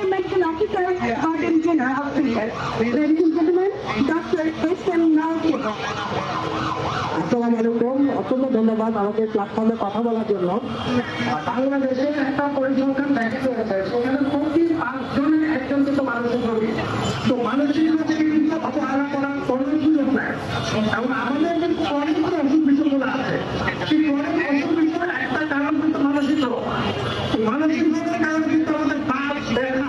Senior Medical Officer, Garden General Hospital. Ladies and gentlemen, Dr. S.M. Nalke. আসসালামু আলাইকুম অত্যন্ত ধন্যবাদ আমাকে প্ল্যাটফর্মে কথা বলার জন্য বাংলাদেশে একটা পরিসংখ্যান দেখা গেছে সেখানে প্রতি পাঁচজনের একজন কিন্তু মানসিক রোগী তো মানসিক রোগীকে কিন্তু অবহেলা করার কোনো সুযোগ নাই এবং আমাদের কিন্তু অসুখ বিসুখগুলো আছে সেই অনেক অসুখ বিসুখ একটা কারণ কিন্তু মানসিক রোগ মানসিক রোগের কারণ কিন্তু আমাদের বাত ব্যথা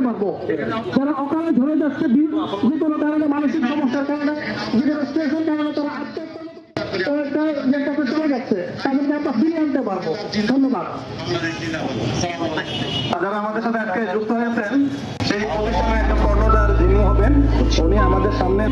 আনতে পারব। যারা অকালে ধরে যাচ্ছে যে কারণে মানসিক সমস্যার কারণে বিভিন্ন স্ট্রেসের কারণে তারা তারা- তারা একটা যারা আমাদের সাথে আজকে যুক্ত হয়েছেন, সেই একজন কর্ণধার যিনি হবেন, উনি আমাদের সামনে